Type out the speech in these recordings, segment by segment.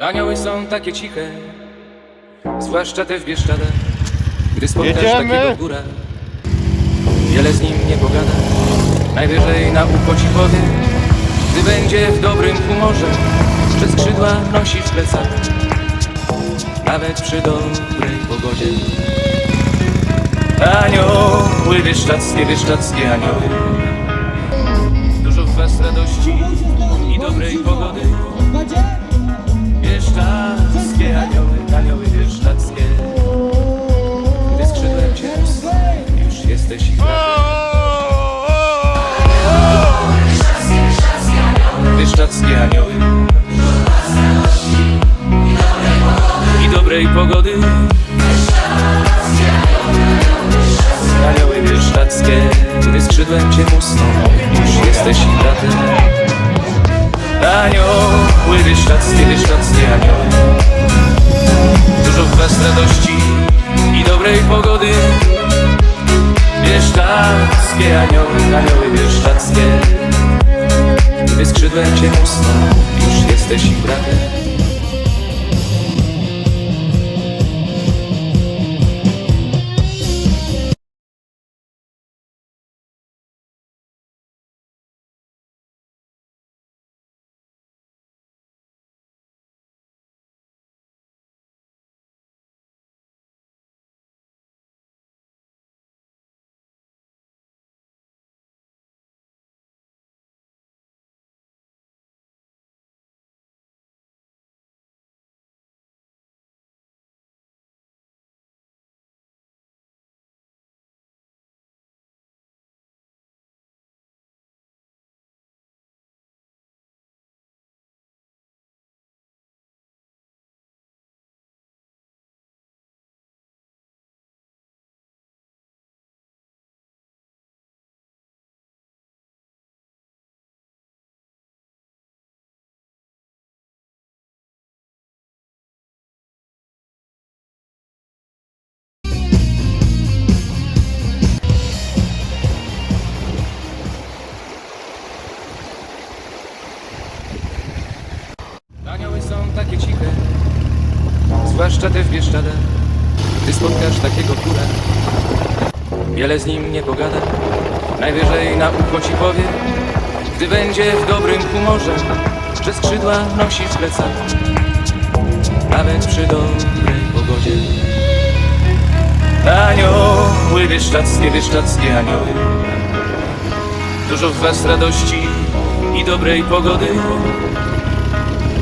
Anioły są takie ciche, zwłaszcza te w Bieszczadach. Gdy spotkasz Jedziemy. takiego góra, wiele z nim nie pogada. Najwyżej na ucho ci powie, gdy będzie w dobrym humorze, że skrzydła nosi w plecach, nawet przy dobrej pogodzie. Anioły bieszczadzkie, bieszczadzkie anioły, dużo w was radości i dobrej pogody. Bieszczadzkie anioły, anioły bieszczadzkie Gdy skrzydłem cię już jesteś ich Bieszczadzkie anioły. I dobrej pogody. Anioły bieszczadzkie Gdy skrzydłem cię musną Już jesteś ich bratem Anioły bieszczadzkie, bieszczadzkie Bieszczadzkie anioły, anioły bieszczadzkie Gdy skrzydłem cię musną, już jesteś ich bratem te w Bieszczadach. Gdy spotkasz takiego kura, wiele z nim nie pogada. Najwyżej na ucho ci powie, gdy będzie w dobrym humorze, że skrzydła nosi w plecach, nawet przy dobrej pogodzie. Anioły bieszczadzkie, bieszczadzkie anioły, dużo w was radości i dobrej pogody.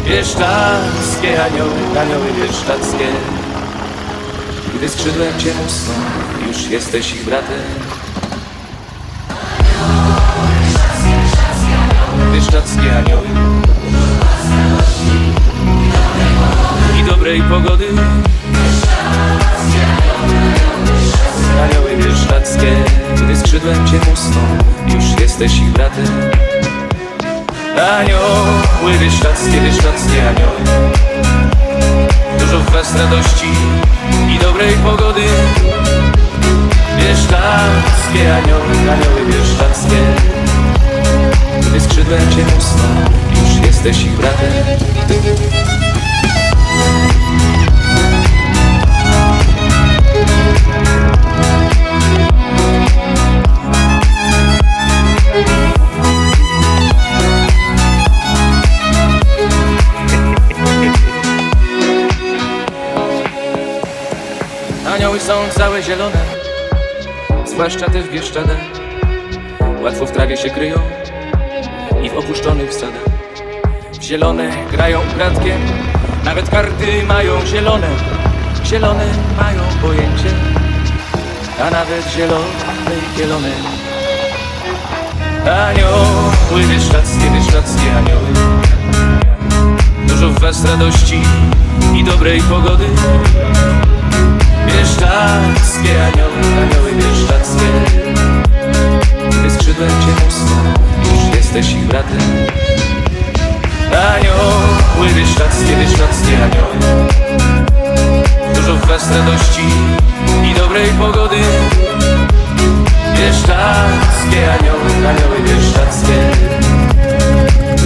Bieszczadzkie anioły, anioły bieszczadzkie Gdy skrzydłem cię musną, już jesteś ich bratem. Bieszczadzkie anioły. I dobrej pogody. Anioły bieszczadzkie Gdy skrzydłem cię musną, już jesteś ich bratem Anioły bieszczadzkie, bieszczadzkie anioły Dużo was radości i dobrej pogody. Bieszczadzkie anioły, anioły bieszczadzkie Gdy skrzydłem cię musną, już jesteś ich bratem Anioły są całe zielone, zwłaszcza te w Bieszczadach. Łatwo w trawie się kryją i w opuszczonych sadach. W zielone grają ukradkiem, nawet karty mają zielone. Zielone mają pojęcie, a nawet zielone i zielone. Anioły bieszczadzkie, bieszczadzkie anioły. Dużo w was radości i dobrej pogody. Bieszczadzkie anioły, anioły bieszczadzkie Gdy skrzydłem cię musną, już jesteś ich bratem. Anioły bieszczadzkie, bieszczadzkie anioły. Dużo w was radości i dobrej pogody. Bieszczadzkie anioły, anioły bieszczadzkie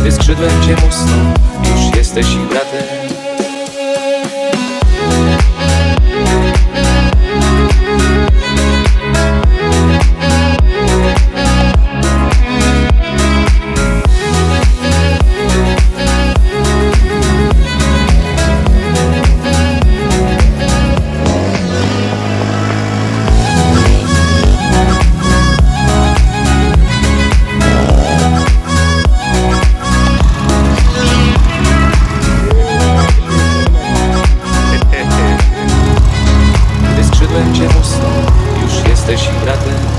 Gdy skrzydłem cię musną, już jesteś ich bratem Cześć braty.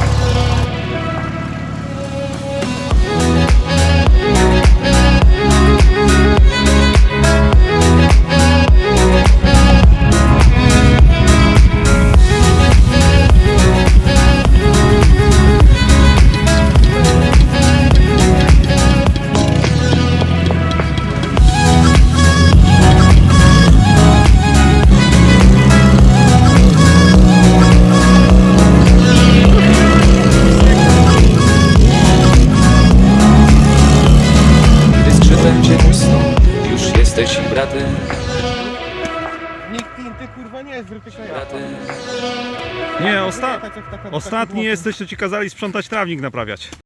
Cię pustą, już jesteś ich bratem, Nikt inny kurwa nie jest kajaka. bratem. Nie, osta ostatni jesteś, to ci kazali sprzątać trawnik naprawiać.